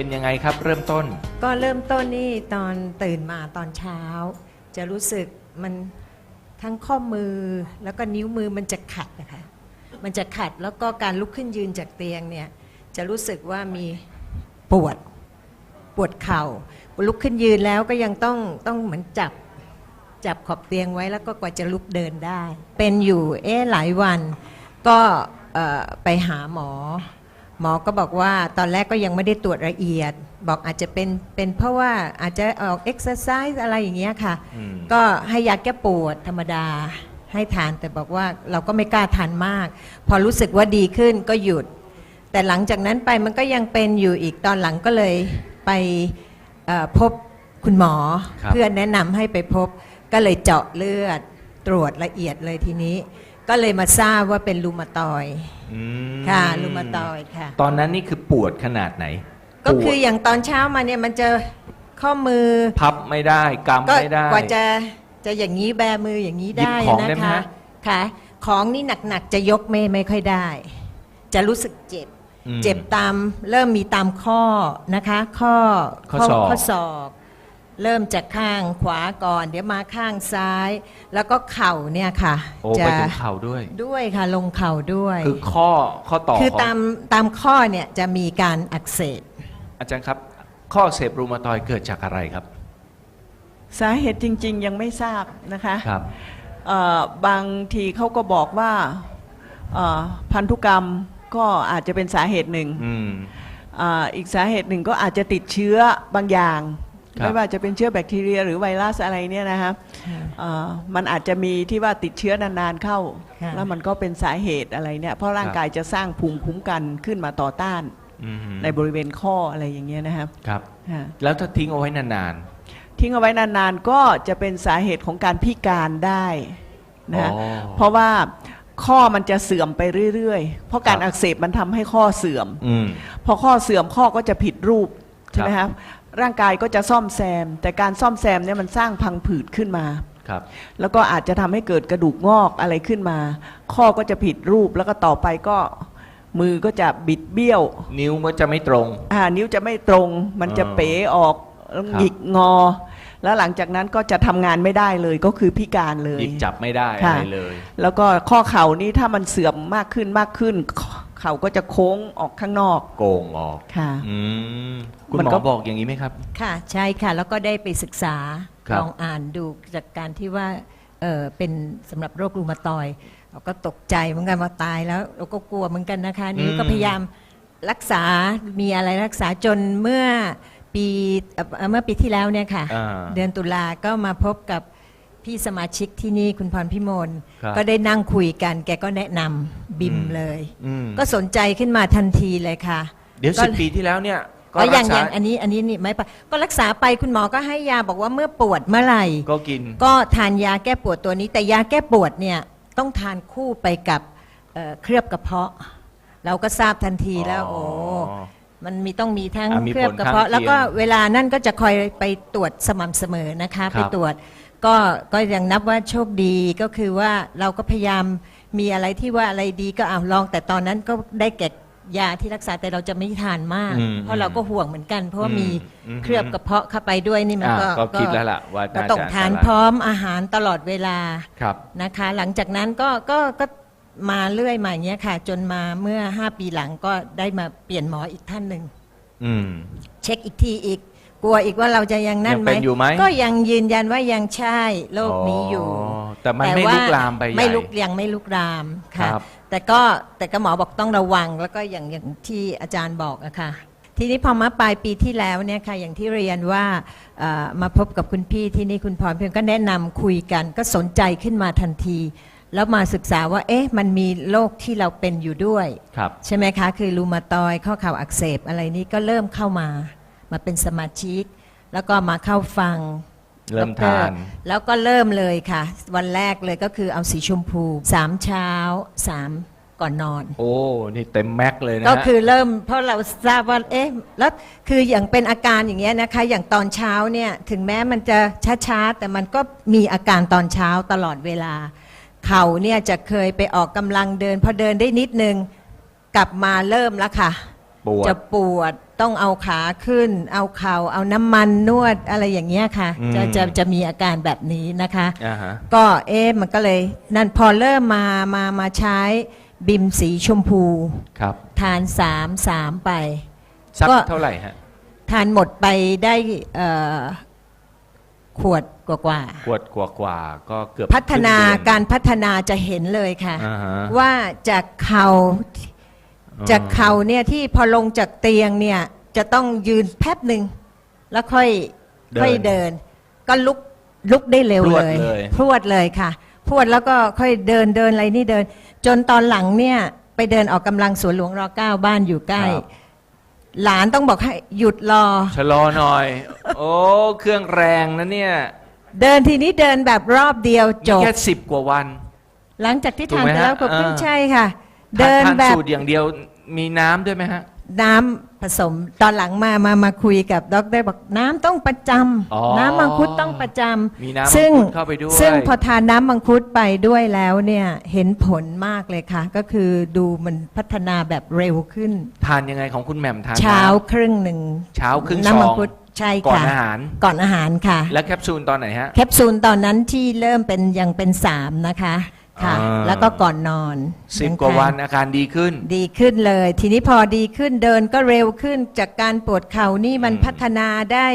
เป็นยังไงครับ เริ่มต้น ก็เริ่มต้นนี่ตอนตื่นมาตอนเช้า จะรู้สึกมันทั้งข้อมือแล้วก็นิ้วมือมันจะขัดนะคะมันจะขัดแล้วก็การลุกขึ้นยืนจากเตียงเนี่ยจะรู้สึกว่ามีปวดปวดเข่า ลุกขึ้นยืนแล้วก็ยังต้องต้องเหมือนจับจับขอบเตียงไว้แล้วก็กว่าจะลุกเดินได้ เป็นอยู่เอ๊หลายวันก็ไปหาหมอ หมอก็บอกว่าตอนแรกก็ยังไม่ได้ตรวจละเอียด บอกอาจจะเป็นเป็นเพราะว่าอาจจะออกเอ็กซ์ไซส์อะไรอย่างเงี้ยค่ะ อืม ก็ให้ยาแก้ปวดธรรมดาให้ทานแต่บอกว่าเราก็ไม่กล้าทานมาก พอรู้สึกว่าดีขึ้นก็หยุด แต่หลังจากนั้นไปมันก็ยังเป็นอยู่อีกตอนหลังก็เลยไปเอ่อพบคุณหมอ ครับ เพื่อนแนะนำให้ไปพบก็เลยเจาะเลือดตรวจละเอียดเลยทีนี้ ก็เลยมาทราบว่าเป็นรูมาตอยด์ อืมค่ะรูมาตอยด์ค่ะ ตอนนั้นนี่คือปวดขนาดไหนก็คือปวดอย่างตอนเช้ามาเนี่ยมันจะข้อมือ พับไม่ได้กำก็ไม่ได้ กว่าจะจะอย่างนี้แบมืออย่างนี้ได้หยิบของนะได้ไหมคะ ฮะ ค่ะ ของนี่หนักๆ จะยกไม่ไม่ค่อยได้ จะรู้สึกเจ็บ อืม เจ็บตามเริ่มมีตามข้อนะคะ ข้อข้อศอก ข้อศอก เริ่มจากข้างขวาก่อน เดี๋ยวมาข้างซ้าย แล้วก็เข่าเนี่ยค่ะโอ้จะไปถึงเข่าด้วย ด้วยค่ะลงเข่าด้วย คือข้อข้อต่อคือของตามตามข้อเนี่ยจะมีการอักเสบอาจารย์ครับ ข้ออักเสพรูมาตอยด์เกิดจากอะไรครับสาเหตุจริง ๆ ยังไม่ทราบนะคะครับ เอ่อบางทีเขาก็บอกว่าเอ่อพันธุกรรมก็อาจจะเป็นสาเหตุหนึ่งอืม อ่าอีกสาเหตุหนึ่งก็อาจจะติดเชื้อบางอย่าง ครับ ไม่ว่าจะเป็นเชื้อแบคทีเรียหรือไวรัสอะไรเนี่ยนะคะเอ่อมันอาจจะมีที่ว่าติดเชื้อนานๆเข้า ค่ะ แล้วมันก็เป็นสาเหตุอะไรเนี่ยเพราะร่างกายจะสร้างภูมิคุ้มกันขึ้นมาต่อต้าน อืมในบริเวณข้ออะไรอย่างเงี้ยนะครับครับ ค่ะแล้วถ้าทิ้งเอาไว้นาน ทิ้งเอาไว้นานๆก็จะเป็นสาเหตุของการพิการได้นะฮะอ๋อเพราะว่าข้อมันจะเสื่อมไปเรื่อยๆ เพราะการครับ อักเสบมันทำให้ข้อเสื่อม ๆอืม พอข้อเสื่อมข้อก็จะผิดรูปใช่ไหมคครัรับบ ร่างกายก็จะซ่อมแซม แต่การซ่อมแซมเนี่ยมันสร้างพังผืดขึ้นมา ครับ แล้วก็อาจจะทำให้เกิดกระดูกงอกอะไรขึ้นมา ข้อก็จะผิดรูปแล้วก็ต่อไปก็มือก็จะบิดเบี้ยวนิ้วก็จะไม่ตรง อ่านิ้วจะไม่ตรง มันจะอ่าเป๋ออกแล้วครับหงิกงอ แล้วหลังจากนั้นก็จะทำงานไม่ได้เลยก็คือพิการเลย หยิบจับไม่ได้อะค่ะไรเลย แล้วก็ข้อเข่านี่ถ้ามันเสื่อมมากขึ้นมากขึ้น เข่าก็จะโค้งออกข้างนอกโกงออกค่ะ อืมคุณมันหมอก็บอกอย่างนี้ไหมครับ ค่ะใช่ค่ะ แล้วก็ได้ไปศึกษาครับ ลองอ่านดูจากการที่ว่าเออเป็นสำหรับโรครูมาตอยด์เราก็ตกใจเหมือนกันว่าตายแล้ว เราก็กลัวเหมือนกันนะคะ นี่ก็พยายามรักษา มีอะไรรักษาจนเมื่อปีเอ่อเมื่อปีที่แล้วเนี่ยค่ะ อ่า เดือนตุลาก็มาพบกับ พี่สมาชิกที่นี่คุณพรพิมลครับก็ได้นั่งคุยกัน แกก็แนะนำบิมอืมเลย อืม ก็สนใจขึ้นมาทันทีเลยค่ะเดี๋ยวก็ สิบปีที่แล้วเนี่ยก็ก็รัยังกษายังอันนี้อันนี้นี่ไม่ปะก็รักษาไปคุณหมอก็ให้ยาบอกว่าเมื่อปวดเมื่อไหร่ ก็กิน ก็ทานยาแก้ปวดตัวนี้ แต่ยาแก้ปวดเนี่ยต้องทานคู่ไปกับเอ่อเคลือบกระเพาะ เราก็ทราบทันทีแล้วอ๋อโอ้มันมีต้องมีทั้งอะมีเคลือบกระเพาะ ผลข้างเคียงแล้วก็เวลานั่นก็จะคอยไปตรวจสม่ำเสมอนะคะ ครับ ไปตรวจ ก็ก็ยังนับว่าโชคดีก็คือว่าเราก็พยายามมีอะไรที่ว่าอะไรดีก็เอาลอง แต่ตอนนั้นก็ได้แก่ยาที่รักษาแต่เราจะไม่ทานมาก อืมเพราะเราก็ห่วงเหมือนกัน เพราะว่าอืมมีอืมเคลือบกระเพาะเข้าไปด้วยนี่มันอ่าก็ก็คิดแล้วล่ะว่าก็น่าต้องจะทานอัตรยพร้อมอาหารตลอดเวลา ครับ นะคะ หลังจากนั้นก็ก็ก็มาเรื่อยมาอย่างเงี้ยค่ะ จนมาเมื่อ 5 ปีหลังก็ได้มาเปลี่ยนหมออีกท่านหนึ่ง อืม เช็คอีกทีอีก กลัวอีกว่าเราจะยังนั่นยังไหมเป็นอยู่ไหม ก็ยังยืนยันว่ายังใช่โรคนี้อยู่ แต่มันไม่ว่าลุกลามไปใหญ่ ไม่ลุกยังไม่ลุกลามค่ะ ครับ แต่ก็แต่ก็หมอบอกต้องระวังแล้วก็อย่างอย่างที่อาจารย์บอกอะค่ะทีนี้พอมาปลายปีที่แล้วเนี่ยค่ะอย่างที่เรียนว่าเอ่อมาพบกับคุณพี่ที่นี่คุณพรเพียงก็แนะนำคุยกันก็สนใจขึ้นมาทันที แล้วมาศึกษาว่าเอ๊ะมันมีโรคที่เราเป็นอยู่ด้วย ครับ ใช่ไหมคะ คือรูมาตอยด์ข้อเข่าอักเสบอะไรนี้ก็เริ่มเข้ามา มาเป็นสมาชิก แล้วก็มาเข้าฟังเริ่มดรทาน แล้วก็เริ่มเลยค่ะ วันแรกเลยก็คือเอาสีชมพูสามเช้าสามก่อนนอน โอ้ นี่เต็มแม็กเลยนะฮะก็คือเริ่มเพราะเราทราบว่าเอ๊ะแล้วคืออย่างเป็นอาการอย่างเงี้ยนะคะ อย่างตอนเช้าเนี่ยถึงแม้มันจะช้าๆแต่มันก็มีอาการตอนเช้าตลอดเวลา เข่าเนี่ยจะเคยไปออกกำลังเดิน พอเดินได้นิดนึงกลับมาเริ่มแล้วค่ะ ปวด จะปวดต้องเอาขาขึ้น เอาเข่าเอาน้ำมันนวดอะไรอย่างเงี้ยค่ะ อืม จะจะจะมีอาการแบบนี้นะคะ อ่าฮะ ก็เอ๊ะมันก็เลยนั่นพอเริ่มมามามาใช้บิมสีชมพู ครับ ทานสามสามไป สักก็ เท่าไหร่ฮะทานหมดไปได้เอ่อขวดกว่าๆขวดกว่ากว่าๆก็เกือบพัฒนาคงเดือนการพัฒนาจะเห็นเลยค่ะ อ่าฮะว่าจากเข่า จากเข่าเนี่ยที่พอลงจากเตียงเนี่ยจะต้องยืนแป๊บหนึ่งแล้วค่อยค่อยเดิน ก็ลุกลุกได้เร็วพรวดเลยเลยพรวดเลยค่ะพรวดแล้วก็ค่อยเดินเดินอะไรนี่เดิน จนตอนหลังเนี่ยไปเดินออกกำลังสวนหลวงรอเก้าบ้านอยู่ใกล้ ครับ หลานต้องบอกให้หยุดรอ ชะลอหน่อย โอ้ เครื่องแรงนะเนี่ยเดินทีนี้เดินแบบรอบเดียวจนี่บแค่สิบกว่าวัน หลังจากที่ถูกทานไหมไปฮะแล้วก็เพิ่งอ่าใช่ค่ะทา เดินทานแบบสูตรอย่างเดียวมีน้ำด้วยไหมฮะ น้ำผสมตอนหลังมามามาคุยกับดรบอกน้ำต้องประจอ๋อำน้ำมังคุดต้องประจมีน้ำำซึ่งมังคุดเข้าไปด้วย ซึ่งพอทานน้ำมังคุดไปด้วยแล้วเนี่ยเห็นผลมากเลยค่ะ ก็คือดูมันพัฒนาแบบเร็วขึ้น ทานยังไงของคุณแหม่มทานเช้าน้ครึ่งหนึ่งำเช้าครึ่งซน้ำอมังงคุดใช่ก่อนค่ะ อาหาร ก่อนอาหารค่ะ และแคปซูลตอนไหนฮะ แคปซูลตอนนั้นที่เริ่มเป็นยังเป็นสามนะคะ ค่ะ อ่า แล้วก็ก่อนนอนสิบยังกว่าทวันอาการดีขึ้น ดีขึ้นเลย ทีนี้พอดีขึ้นเดินก็เร็วขึ้น จากการปวดเข่านี่มันอืมพัฒนาได้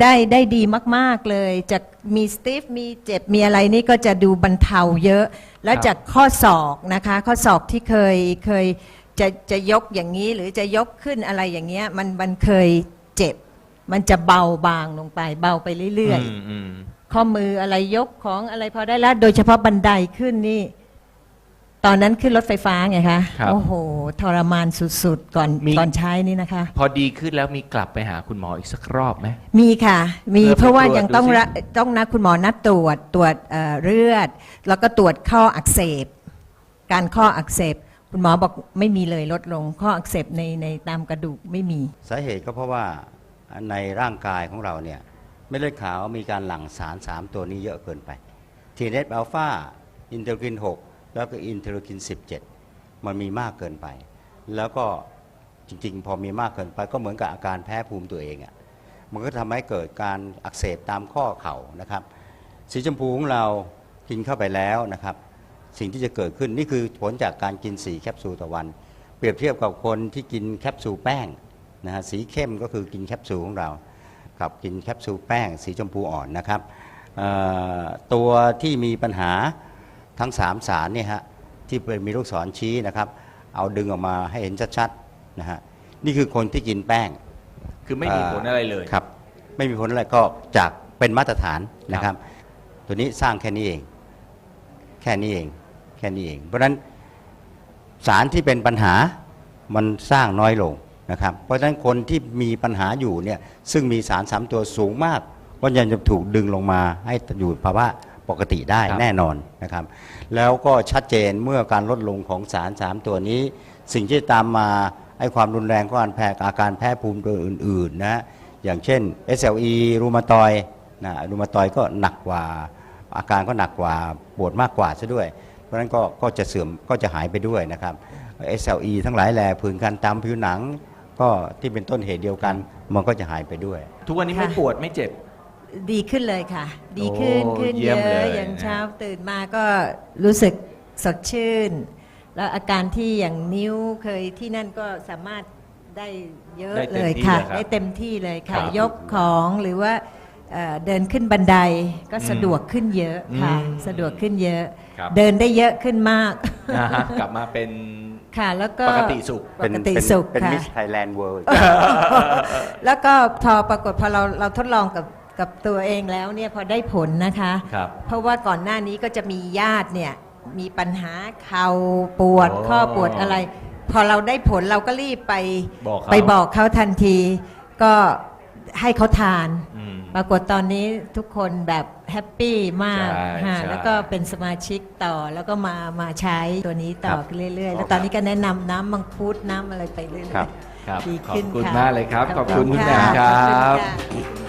ได้ได้ดีมากๆเลย จากมีสติฟมีเจ็บมีอะไรนี่ก็จะดูบรรเทาเยอะ แล้วจากข้อศอกนะคะ ข้อศอกที่เคยเคยจะจะยกอย่างนี้หรือจะยกขึ้นอะไรอย่างเงี้ยมันมันเคยเจ็บ มันจะเบาบางลงไป เบาไปเรื่อยมอืมๆ ข้อมืออะไรยกของอะไรพอได้แล้ว โดยเฉพาะบันไดขึ้นนี่ ตอนนั้นขึ้นรถไฟฟ้าไงคะครับโอ้โห ทรมานสุดๆก่อนมีก่อนใช้นี่นะคะ พอดีขึ้นแล้วมีกลับไปหาคุณหมออีกสักรอบไหม มีค่ะ มีเพื่อไปเพราะว่าตรวจยังต้องดูสิ ระต้องนัดคุณหมอนัดตรวจตรวจเอ่อเลือด แล้วก็ตรวจข้ออักเสบ การข้ออักเสบ คุณหมอบอกไม่มีเลยลดลงข้ออักเสบในในตามกระดูกไม่มี สาเหตุก็เพราะว่าในร่างกายของเราเนี่ย เม็ดเลือดขาวมีการหลั่งสาร 3 ตัวนี้เยอะเกินไป ทีเนสอัลฟาอินเทอร์คิน 6 แล้วก็อินเทอร์คิน 17 มันมีมากเกินไป แล้วก็จริงๆ พอมีมากเกินไปก็เหมือนกับอาการแพ้ภูมิตัวเองอะ่ะมันก็ทำให้เกิดการอักเสบตามข้อเข่านะครับ สีชมพูของเรากินเข้าไปแล้วนะครับ สิ่งที่จะเกิดขึ้นนี่คือผลจากการกิน 4 แคปซูลต่อวัน เปรียบเทียบกับคนที่กินแคปซูลแป้งนะฮะสีเข้มก็คือกินแคปซูลของเรา กับกินแคปซูลแป้งสีชมพูอ่อนนะครับเอ่อตัวที่มีปัญหาทั้ง 3 สารเนี่ยฮะที่เป็นมีลูกศรชี้นะครับ เอาดึงออกมาให้เห็นชัดๆนะฮะนี่คือคนที่กินแป้งคือไม่มีผลอะไรเลยครับ ไม่มีผลอะไรก็จากเป็นมาตรฐานนะครับ ตัวนี้สร้างแค่นี้เอง แค่นี้เองแค่นี้เอง เพราะฉะนั้นสารที่เป็นปัญหามันสร้างน้อยลง นะครับเพราะฉะนั้นคนที่มีปัญหาอยู่เนี่ยซึ่งมีสารสามตัวสูงมากก็ยังจะถูกดึงลงมาให้อยู่ภาวะปกติได้ครับแน่นอนนะครับ แล้วก็ชัดเจนเมื่อการลดลงของสารสามตัวนี้ สิ่งที่ตามมาให้ความรุนแรงของการแพ้อาการแพ้ภูมิตัวอื่น ๆ นะอย่างเช่น SLE รูมาตอยด์นะรูมาตอยด์ก็หนักกว่า อาการก็หนักกว่าปวดมากกว่าซะด้วย เพราะฉะนั้นก็ก็จะเสื่อมก็จะหายไปด้วยนะครับ SLE ทั้งหลายแหล่ผื่นคันตามผิวหนัง ก็ที่เป็นต้นเหตุเดียวกัน มันก็จะหายไปด้วย ทุกวันนี้ค่ะไม่ปวดไม่เจ็บ ดีขึ้นเลยค่ะ ดีขึ้นโอ้ขึ้นเยี่เยยมอะเลยอย่างนะเช้าตื่นมาก็รู้สึกสดชื่น แล้วอาการที่อย่างนิ้วเคยที่นั่นก็สามารถได้เยอะได้เต็เลมยที่ค่ะ เลยครับได้เต็มที่เลยค่ะ ครับยกของหรือว่าเอ่อเดินขึ้นบันไดก็สะดวกขึ้นเยอะค่ะ อืมสะดวกขึ้นเยอะ ครับ เดินได้เยอะขึ้นมาก นะฮะกลับมาเป็น ค่ะ แล้วก็ปกติสุขปกติสุขเป็นค่ะ มิสไทยแลนด์เวิลด์ แล้วก็พอปรากฏพอเราเราทดลองกับกับตัวเองแล้วเนี่ยพอได้ผลนะคะ ครับ เพราะว่าก่อนหน้านี้ก็จะมีญาติเนี่ยมีปัญหาเข่าปวด อ๋อข้อปวดอะไร พอเราได้ผลเราก็รีบไปบอกเขา ไปบอกเขาทันที ก็ให้เขาทาน อืมป รากฏตอนนี้ทุกคนแบบแฮปปี้มากใช่ฮะใช่แล้วก็เป็นสมาชิกต่อแล้วก็มามาใช้ตัวนี้ต่อครับเรื่อยๆ แล้วตอนนี้ก็แนะนำน้ำมังคุดน้ำอะไรไปเรื่อยครับๆครับดีขอบขึ้นคุณค่ะมากเลยครับขอบคุณคุณแหม่มะครัขอบบคุณค่ะ